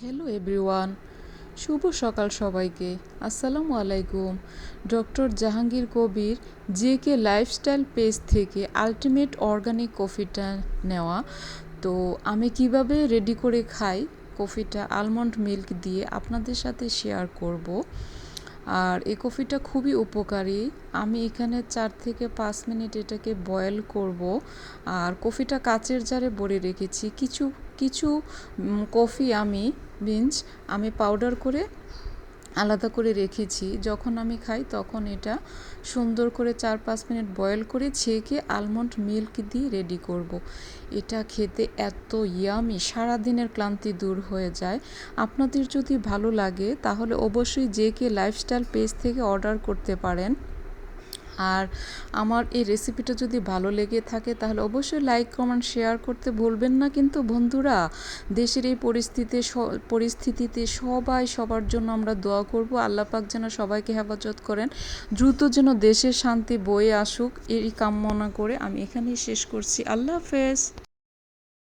Hello everyone শুভ সকাল সবাইকে। আসসালামু আলাইকুম। Doctor Jahangir Kabir J K lifestyle page থেকে আলটিমেট অর্গানিক কফিটা নেওয়া। তো আমি কীভাবে রেডি করে খাই? কফিটা আলমন্ড মিল্ক দিয়ে আপনাদের সাথে শেয়ার করব। আর এই কফিটা খুবই উপকারী। আমি এখানে চার থেকে পাঁচ মিনিট এটাকে বয়েল করব। আর কফিটা কাচের জারে ভরে রেখেছি। কিছু কিছু কফি আমি বিনস আমি পাউডার করে আলাদা করে রেখেছি। যখন আমি খাই তখন এটা সুন্দর করে চার পাঁচ মিনিট বয়েল করে ছেঁকে আলমন্ড মিল্ক দিয়ে রেডি করব। এটা খেতে এত ইয়ামি সারাদিনের ক্লান্তি দূর হয়ে যায়। আপনাদের যদি ভালো লাগে তাহলে অবশ্যই যে কে লাইফস্টাইল পেজ থেকে অর্ডার করতে পারেন। আর আমার এই রেসিপিটা যদি ভালো লেগে থাকে, তাহলে অবশ্যই লাইক কমেন্ট শেয়ার করতে ভুলবেন না। কিন্তু বন্ধুরা, দেশের এই পরিস্থিতিতে পরিস্থিতিতে সবাই সবার জন্য আমরা দোয়া করব। আল্লাহ পাক যেন সবাইকে হেফাজত করেন। দ্রুত যেন দেশের শান্তি বয়ে আসুক, এই কামনা করে আমি এখানেই শেষ করছি। আল্লাহ হাফেজ।